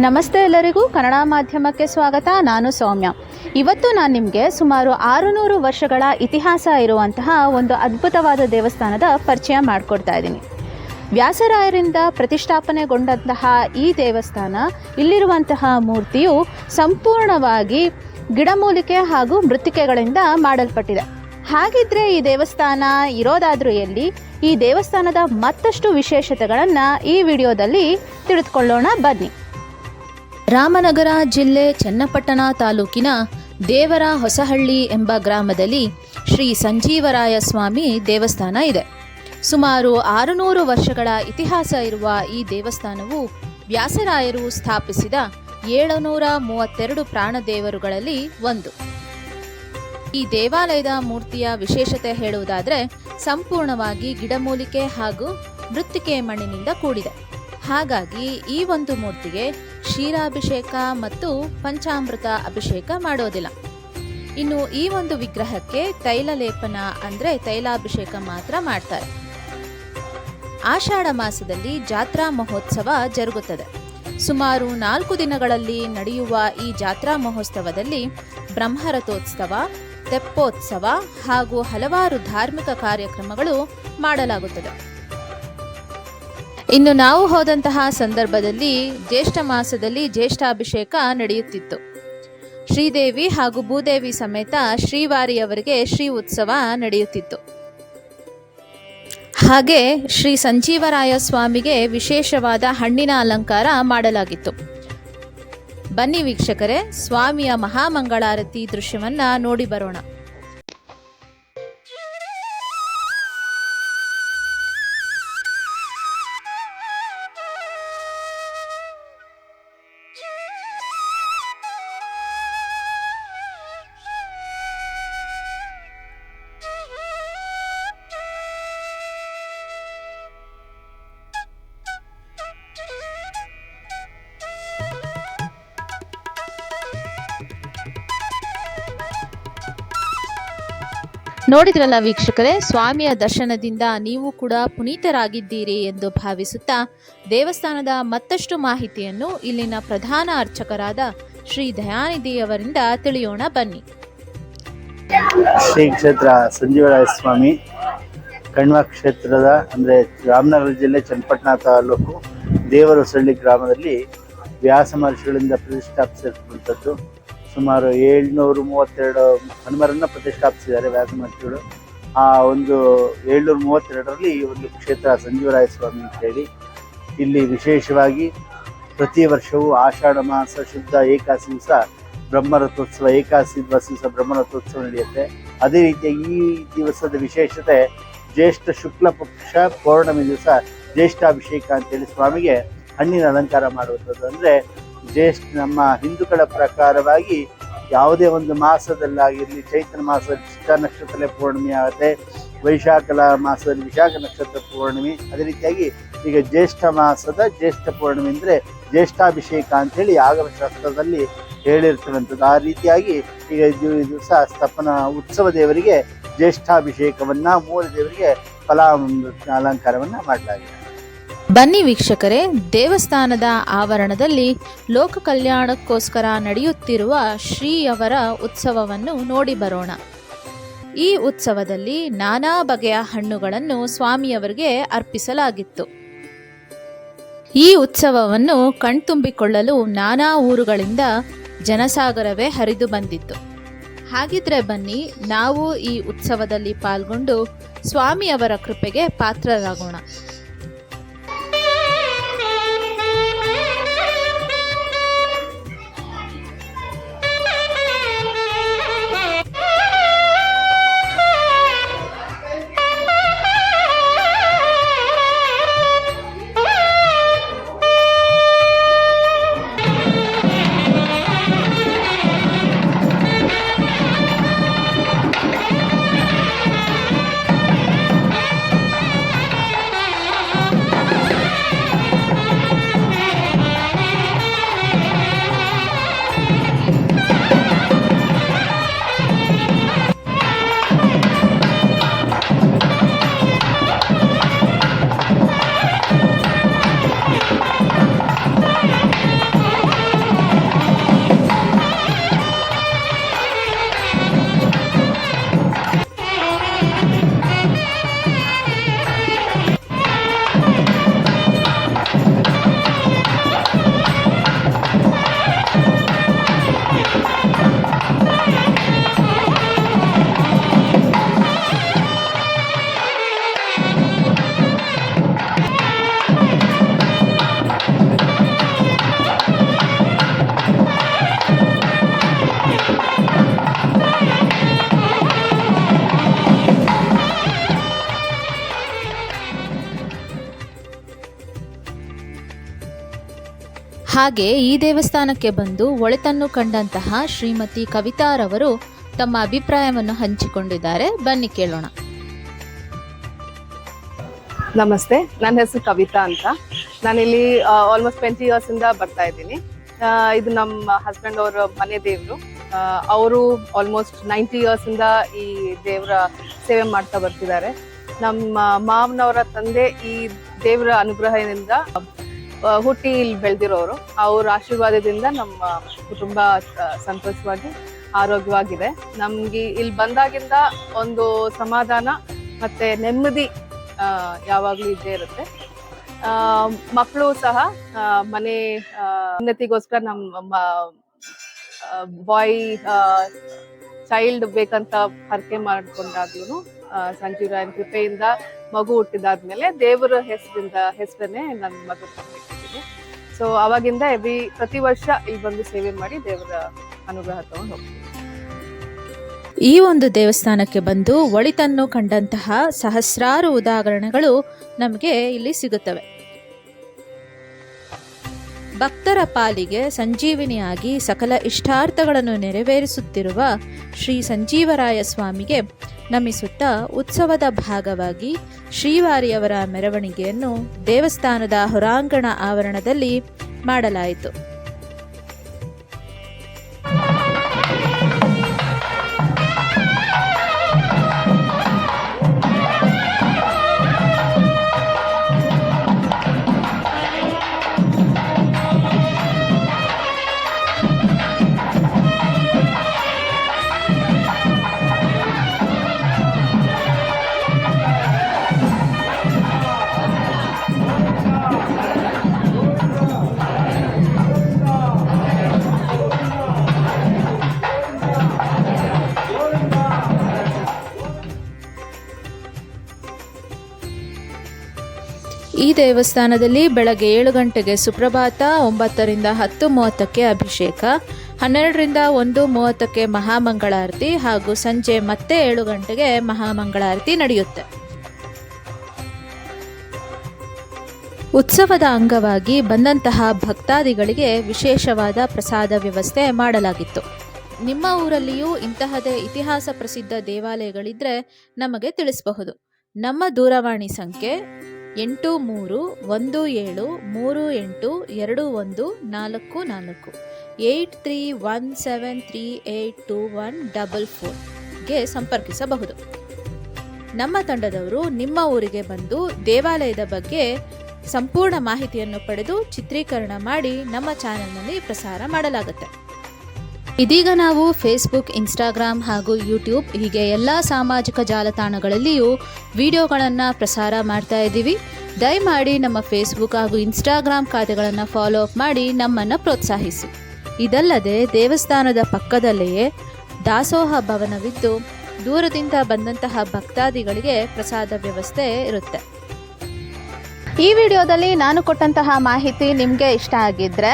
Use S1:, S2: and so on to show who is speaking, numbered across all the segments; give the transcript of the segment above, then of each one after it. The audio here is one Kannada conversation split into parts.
S1: ನಮಸ್ತೆ ಎಲ್ಲರಿಗೂ ಕನ್ನಡ ಮಾಧ್ಯಮಕ್ಕೆ ಸ್ವಾಗತ. ನಾನು ಸೌಮ್ಯ. ಇವತ್ತು ನಾನು ನಿಮಗೆ ಸುಮಾರು ಆರುನೂರು ವರ್ಷಗಳ ಇತಿಹಾಸ ಇರುವಂತಹ ಒಂದು ಅದ್ಭುತವಾದ ದೇವಸ್ಥಾನದ ಪರಿಚಯ ಮಾಡಿಕೊಡ್ತಾ ಇದ್ದೀನಿ. ವ್ಯಾಸರಾಯರಿಂದ ಪ್ರತಿಷ್ಠಾಪನೆಗೊಂಡಂತಹ ಈ ದೇವಸ್ಥಾನ, ಇಲ್ಲಿರುವಂತಹ ಮೂರ್ತಿಯು ಸಂಪೂರ್ಣವಾಗಿ ಗಿಡಮೂಲಿಕೆ ಹಾಗೂ ಮೃತ್ತಿಕೆಗಳಿಂದ ಮಾಡಲ್ಪಟ್ಟಿದೆ. ಹಾಗಿದ್ರೆ ಈ ದೇವಸ್ಥಾನ ಇರೋದಾದ್ರೂ ಎಲ್ಲಿ, ಈ ದೇವಸ್ಥಾನದ ಮತ್ತಷ್ಟು ವಿಶೇಷತೆಗಳನ್ನು ಈ ವಿಡಿಯೋದಲ್ಲಿ ತಿಳಿದುಕೊಳ್ಳೋಣ. ಬನ್ನಿ. ರಾಮನಗರ ಜಿಲ್ಲೆ ಚನ್ನಪಟ್ಟಣ ತಾಲೂಕಿನ ದೇವರ ಹೊಸಹಳ್ಳಿ ಎಂಬ ಗ್ರಾಮದಲ್ಲಿ ಶ್ರೀ ಸಂಜೀವರಾಯ ಸ್ವಾಮಿ ದೇವಸ್ಥಾನ ಇದೆ. ಸುಮಾರು ಆರುನೂರು ವರ್ಷಗಳ ಇತಿಹಾಸ ಇರುವ ಈ ದೇವಸ್ಥಾನವು ವ್ಯಾಸರಾಯರು ಸ್ಥಾಪಿಸಿದ ಏಳುನೂರ ಮೂವತ್ತೆರಡು ಪ್ರಾಣದೇವರುಗಳಲ್ಲಿ ಒಂದು. ಈ ದೇವಾಲಯದ ಮೂರ್ತಿಯ ವಿಶೇಷತೆ ಹೇಳುವುದಾದರೆ, ಸಂಪೂರ್ಣವಾಗಿ ಗಿಡಮೂಲಿಕೆ ಹಾಗೂ ಮೃತ್ತಿಕೆ ಮಣ್ಣಿನಿಂದ ಕೂಡಿದೆ. ಹಾಗಾಗಿ ಈ ಒಂದು ಮೂರ್ತಿಗೆ ಕ್ಷೀರಾಭಿಷೇಕ ಮತ್ತು ಪಂಚಾಮೃತ ಅಭಿಷೇಕ ಮಾಡೋದಿಲ್ಲ. ಇನ್ನು ಈ ಒಂದು ವಿಗ್ರಹಕ್ಕೆ ತೈಲ ಲೇಪನ ಅಂದರೆ ತೈಲಾಭಿಷೇಕ ಮಾತ್ರ ಮಾಡ್ತಾರೆ. ಆಷಾಢ ಮಾಸದಲ್ಲಿ ಜಾತ್ರಾ ಮಹೋತ್ಸವ ಜರುಗುತ್ತದೆ. ಸುಮಾರು ನಾಲ್ಕು ದಿನಗಳಲ್ಲಿ ನಡೆಯುವ ಈ ಜಾತ್ರಾ ಮಹೋತ್ಸವದಲ್ಲಿ ಬ್ರಹ್ಮರಥೋತ್ಸವ, ತೆಪ್ಪೋತ್ಸವ ಹಾಗೂ ಹಲವಾರು ಧಾರ್ಮಿಕ ಕಾರ್ಯಕ್ರಮಗಳು ಮಾಡಲಾಗುತ್ತದೆ. ಇನ್ನು ನಾವು ಹೋದಂತಹ ಸಂದರ್ಭದಲ್ಲಿ ಜ್ಯೇಷ್ಠ ಮಾಸದಲ್ಲಿ ಜ್ಯೇಷ್ಠಾಭಿಷೇಕ ನಡೆಯುತ್ತಿತ್ತು. ಶ್ರೀದೇವಿ ಹಾಗೂ ಭೂದೇವಿ ಸಮೇತ ಶ್ರೀವಾರಿಯವರಿಗೆ ಶ್ರೀ ಉತ್ಸವ ನಡೆಯುತ್ತಿತ್ತು. ಹಾಗೆ ಶ್ರೀ ಸಂಜೀವರಾಯ ಸ್ವಾಮಿಗೆ ವಿಶೇಷವಾದ ಹಣ್ಣಿನ ಅಲಂಕಾರ ಮಾಡಲಾಗಿತ್ತು. ಬನ್ನಿ ವೀಕ್ಷಕರೇ, ಸ್ವಾಮಿಯ ಮಹಾಮಂಗಳಾರತಿ ದೃಶ್ಯವನ್ನು ನೋಡಿ ಬರೋಣ. ನೋಡಿದ್ರಲ್ಲ ವೀಕ್ಷಕರೇ, ಸ್ವಾಮಿಯ ದರ್ಶನದಿಂದ ನೀವು ಕೂಡ ಪುನೀತರಾಗಿದ್ದೀರಿ ಎಂದು ಭಾವಿಸುತ್ತಾ ದೇವಸ್ಥಾನದ ಮತ್ತಷ್ಟು ಮಾಹಿತಿಯನ್ನು ಇಲ್ಲಿನ ಪ್ರಧಾನ ಅರ್ಚಕರಾದ ಶ್ರೀ ದಯಾನಿಧಿಯವರಿಂದ ತಿಳಿಯೋಣ ಬನ್ನಿ.
S2: ಶ್ರೀ ಕ್ಷೇತ್ರ ಸಂಜೀವರಾಯ ಸ್ವಾಮಿ, ಕಣ್ವ ಕ್ಷೇತ್ರದ ಅಂದರೆ ರಾಮನಗರ ಜಿಲ್ಲೆ ಚನ್ನಪಟ್ಟಣ ತಾಲೂಕು ದೇವರಸಳ್ಳಿ ಗ್ರಾಮದಲ್ಲಿ ವ್ಯಾಸ ಮಹರ್ಷಿಗಳಿಂದ ಪ್ರತಿಷ್ಠಾಪಿಸಿರುವಂಥದ್ದು ಸುಮಾರು ಏಳ್ನೂರು ಮೂವತ್ತೆರಡು ಹನುಮರನ್ನ ಪ್ರತಿಷ್ಠಾಪಿಸಿದ್ದಾರೆ ವ್ಯಾಸ ಆ ಒಂದು ಏಳ್ನೂರ ಮೂವತ್ತೆರಡರಲ್ಲಿ ಈ ಒಂದು ಕ್ಷೇತ್ರ ಸಂಜೀವರಾಯ ಸ್ವಾಮಿ ಅಂತ ಹೇಳಿ ಇಲ್ಲಿ ವಿಶೇಷವಾಗಿ ಪ್ರತಿ ವರ್ಷವೂ ಆಷಾಢ ಮಾಸ, ಶುದ್ಧ ಏಕಾಸಿ ದಿವಸ, ಬ್ರಹ್ಮರಥೋತ್ಸವ ಏಕಾಸಿ ದಿವಸ, ಬ್ರಹ್ಮರಥೋತ್ಸವ ನಡೆಯುತ್ತೆ. ಅದೇ ರೀತಿಯಾಗಿ ಈ ದಿವಸದ ವಿಶೇಷತೆ ಜ್ಯೇಷ್ಠ ಶುಕ್ಲ ಪಕ್ಷ, ಪೌರ್ಣಮಿ ದಿವಸ ಜ್ಯೇಷ್ಠಾಭಿಷೇಕ ಅಂತೇಳಿ ಸ್ವಾಮಿಗೆ ಹಣ್ಣಿನ ಅಲಂಕಾರ ಮಾಡುವಂಥದ್ದು. ಅಂದರೆ ಜ್ಯೇಷ್ಠ ನಮ್ಮ ಹಿಂದೂಗಳ ಪ್ರಕಾರವಾಗಿ ಯಾವುದೇ ಒಂದು ಮಾಸದಲ್ಲಾಗಿರಲಿ, ಚೈತ್ರ ಮಾಸದಲ್ಲಿ ಚಿಕ್ಕ ನಕ್ಷತ್ರ ಪೂರ್ಣಿಮೆ ಆಗುತ್ತೆ, ವೈಶಾಖಲ ಮಾಸದಲ್ಲಿ ವಿಶಾಖ ನಕ್ಷತ್ರ ಪೂರ್ಣಿಮೆ, ಅದೇ ರೀತಿಯಾಗಿ ಈಗ ಜ್ಯೇಷ್ಠ ಮಾಸದ ಜ್ಯೇಷ್ಠ ಪೂರ್ಣಿಮೆ ಅಂದರೆ ಜ್ಯೇಷ್ಠಾಭಿಷೇಕ ಅಂತೇಳಿ ಆಗಮಶಾಸ್ತ್ರದಲ್ಲಿ ಹೇಳಿರ್ತಕ್ಕಂಥದ್ದು. ಆ ರೀತಿಯಾಗಿ ಈಗ ದಿವಸ ಸ್ತಪನ ಉತ್ಸವ ದೇವರಿಗೆ ಜ್ಯೇಷ್ಠಾಭಿಷೇಕವನ್ನು ಮೂಲ ದೇವರಿಗೆ ಫಲ ಅಲಂಕಾರವನ್ನು ಮಾಡಲಾಗಿದೆ.
S1: ಬನ್ನಿ ವೀಕ್ಷಕರೇ, ದೇವಸ್ಥಾನದ ಆವರಣದಲ್ಲಿ ಲೋಕ ಕಲ್ಯಾಣಕ್ಕೋಸ್ಕರ ನಡೆಯುತ್ತಿರುವ ಶ್ರೀಯವರ ಉತ್ಸವವನ್ನು ನೋಡಿ ಬರೋಣ. ಈ ಉತ್ಸವದಲ್ಲಿ ನಾನಾ ಬಗೆಯ ಹಣ್ಣುಗಳನ್ನು ಸ್ವಾಮಿಯವರಿಗೆ ಅರ್ಪಿಸಲಾಗಿತ್ತು. ಈ ಉತ್ಸವವನ್ನು ಕಣ್ತುಂಬಿಕೊಳ್ಳಲು ನಾನಾ ಊರುಗಳಿಂದ ಜನಸಾಗರವೇ ಹರಿದು ಬಂದಿತ್ತು. ಹಾಗಿದ್ರೆ ಬನ್ನಿ, ನಾವು ಈ ಉತ್ಸವದಲ್ಲಿ ಪಾಲ್ಗೊಂಡು ಸ್ವಾಮಿಯವರ ಕೃಪೆಗೆ ಪಾತ್ರರಾಗೋಣ. ಹಾಗೆ ಈ ದೇವಸ್ಥಾನಕ್ಕೆ ಬಂದು ಒಳಿತನ್ನು ಕಂಡಂತಹ ಶ್ರೀಮತಿ ಕವಿತಾರವರು ತಮ್ಮ ಅಭಿಪ್ರಾಯವನ್ನು ಹಂಚಿಕೊಂಡಿದ್ದಾರೆ. ಬನ್ನಿ ಕೇಳೋಣ.
S3: ನಮಸ್ತೆ, ನನ್ನ ಹೆಸರು ಕವಿತಾ ಅಂತ. ನಾನಿಲ್ಲಿ ಆಲ್ಮೋಸ್ಟ್ ಟ್ವೆಂಟಿ ಇಯರ್ಸ್ ಇಂದ ಬರ್ತಾ ಇದ್ದೀನಿ. ಇದು ನಮ್ಮ ಹಸ್ಬೆಂಡ್ ಅವರ ಮನೆ ದೇವರು. ಅವರು ಆಲ್ಮೋಸ್ಟ್ ನೈಂಟಿ ಇಯರ್ಸ್ ಇಂದ ಈ ದೇವರ ಸೇವೆ ಮಾಡ್ತಾ ಬರ್ತಿದ್ದಾರೆ. ನಮ್ಮ ಮಾವನವರ ತಂದೆ ಈ ದೇವರ ಅನುಗ್ರಹದಿಂದ ಹುಟ್ಟಿ ಇಲ್ಲಿ ಬೆಳೆದಿರೋರು. ಅವ್ರ ಆಶೀರ್ವಾದದಿಂದ ನಮ್ಮ ಕುಟುಂಬ ಸಂತೋಷವಾಗಿ, ಆರೋಗ್ಯವಾಗಿದೆ. ನಮ್ಗೆ ಇಲ್ಲಿ ಬಂದಾಗಿಂದ ಒಂದು ಸಮಾಧಾನ ಮತ್ತೆ ನೆಮ್ಮದಿ ಯಾವಾಗ್ಲೂ ಇದ್ದೇ ಇರುತ್ತೆ. ಮಕ್ಕಳು ಸಹ ಮನೆ ಉನ್ನತಿಗೋಸ್ಕರ ನಮ್ಮ ಬಾಯ್ ಚೈಲ್ಡ್ ಬೇಕಂತ ಹರಕೆ ಮಾಡ್ಕೊಂಡಾಗ್ಲೂ ಸಂಜೀವ್ ರಾಯನ್ ಕೃಪೆಯಿಂದ ಮಗು ಹುಟ್ಟಿದಾದ್ಮೇಲೆ ದೇವರ ಹೆಸರಿಂದ, ಹೆಸರನ್ನೇ ನನ್ನ ಮಗು ತಂದಿಟ್ಟಿದ್ದೀನಿ ಸೊ ಅವಾಗಿಂದ ಎವ್ರಿ ಪ್ರತಿ ವರ್ಷ ಇಲ್ಲಿ ಬಂದು ಸೇವೆ ಮಾಡಿ ದೇವರ ಅನುಗ್ರಹ ತಗೊಂಡು
S1: ಈ ಒಂದು ದೇವಸ್ಥಾನಕ್ಕೆ ಬಂದು ಒಳಿತನ್ನು ಕಂಡಂತಹ ಸಹಸ್ರಾರು ಉದಾಹರಣೆಗಳು ನಮಗೆ ಇಲ್ಲಿ ಸಿಗುತ್ತವೆ. ಭಕ್ತರ ಪಾಲಿಗೆ ಸಂಜೀವಿನಿಯಾಗಿ ಸಕಲ ಇಷ್ಟಾರ್ಥಗಳನ್ನು ನೆರವೇರಿಸುತ್ತಿರುವ ಶ್ರೀ ಸಂಜೀವರಾಯ ಸ್ವಾಮಿಗೆ ನಮಿಸುತ್ತಾ ಉತ್ಸವದ ಭಾಗವಾಗಿ ಶ್ರೀವಾರಿಯವರ ಮೆರವಣಿಗೆಯನ್ನು ದೇವಸ್ಥಾನದ ಹೊರಾಂಗಣ ಆವರಣದಲ್ಲಿ ಮಾಡಲಾಯಿತು. ಈ ದೇವಸ್ಥಾನದಲ್ಲಿ ಬೆಳಗ್ಗೆ ಏಳು ಗಂಟೆಗೆ ಸುಪ್ರಭಾತ, ಒಂಬತ್ತರಿಂದ ಹತ್ತು ಮೂವತ್ತಕ್ಕೆ ಅಭಿಷೇಕ, ಹನ್ನೆರಡರಿಂದ ಒಂದು ಮೂವತ್ತಕ್ಕೆ ಮಹಾಮಂಗಳಾರತಿ ಹಾಗೂ ಸಂಜೆ ಮತ್ತೆ ಏಳು ಗಂಟೆಗೆ ಮಹಾಮಂಗಳಾರತಿ ನಡೆಯುತ್ತೆ. ಉತ್ಸವದ ಅಂಗವಾಗಿ ಬಂದಂತಹ ಭಕ್ತಾದಿಗಳಿಗೆ ವಿಶೇಷವಾದ ಪ್ರಸಾದ ವ್ಯವಸ್ಥೆ ಮಾಡಲಾಗಿತ್ತು. ನಿಮ್ಮ ಊರಲ್ಲಿಯೂ ಇಂತಹದೇ ಇತಿಹಾಸ ಪ್ರಸಿದ್ಧ ದೇವಾಲಯಗಳಿದ್ರೆ ನಮಗೆ ತಿಳಿಸಬಹುದು. ನಮ್ಮ ದೂರವಾಣಿ ಸಂಖ್ಯೆ ಎಂಟು ಮೂರು ಒಂದು ಏಳು ಮೂರು ಎಂಟು ಎರಡು ಒಂದು ನಾಲ್ಕು ನಾಲ್ಕು. Eight three one seven three eight two one double ಫೋರ್ಗೆ ಸಂಪರ್ಕಿಸಬಹುದು. ನಮ್ಮ ತಂಡದವರು ನಿಮ್ಮ ಊರಿಗೆ ಬಂದು ದೇವಾಲಯದ ಬಗ್ಗೆ ಸಂಪೂರ್ಣ ಮಾಹಿತಿಯನ್ನು ಪಡೆದು ಚಿತ್ರೀಕರಣ ಮಾಡಿ ನಮ್ಮ ಚಾನೆಲ್ನಲ್ಲಿ ಪ್ರಸಾರ ಮಾಡಲಾಗುತ್ತೆ. ಇದೀಗ ನಾವು ಫೇಸ್ಬುಕ್ ಇನ್ಸ್ಟಾಗ್ರಾಮ್ ಹಾಗೂ ಯೂಟ್ಯೂಬ್ ಹೀಗೆ ಎಲ್ಲ ಸಾಮಾಜಿಕ ಜಾಲತಾಣಗಳಲ್ಲಿಯೂ ವಿಡಿಯೋಗಳನ್ನು ಪ್ರಸಾರ ಮಾಡ್ತಾ ಇದ್ದೀವಿ. ದಯಮಾಡಿ ನಮ್ಮ ಫೇಸ್ಬುಕ್ ಹಾಗೂ ಇನ್ಸ್ಟಾಗ್ರಾಮ್ ಖಾತೆಗಳನ್ನು ಫಾಲೋ ಅಪ್ ಮಾಡಿ ನಮ್ಮನ್ನು ಪ್ರೋತ್ಸಾಹಿಸಿ. ಇದಲ್ಲದೆ ದೇವಸ್ಥಾನದ ಪಕ್ಕದಲ್ಲಿಯೇ ದಾಸೋಹ ಭವನವಿದ್ದು ದೂರದಿಂದ ಬಂದಂತಹ ಭಕ್ತಾದಿಗಳಿಗೆ ಪ್ರಸಾದ ವ್ಯವಸ್ಥೆ ಇರುತ್ತೆ. ಈ ವಿಡಿಯೋದಲ್ಲಿ ನಾನು ಕೊಟ್ಟಂತಹ ಮಾಹಿತಿ ನಿಮಗೆ ಇಷ್ಟ ಆಗಿದ್ದರೆ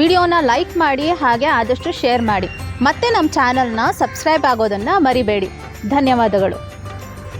S1: ವಿಡಿಯೋನ ಲೈಕ್ ಮಾಡಿ ಹಾಗೆ ಆದಷ್ಟು ಶೇರ್ ಮಾಡಿ. ಮತ್ತೆ ನಮ್ಮ ಚಾನಲ್ನ ಸಬ್ಸ್ಕ್ರೈಬ್ ಆಗೋದನ್ನು ಮರಿಬೇಡಿ. ಧನ್ಯವಾದಗಳು.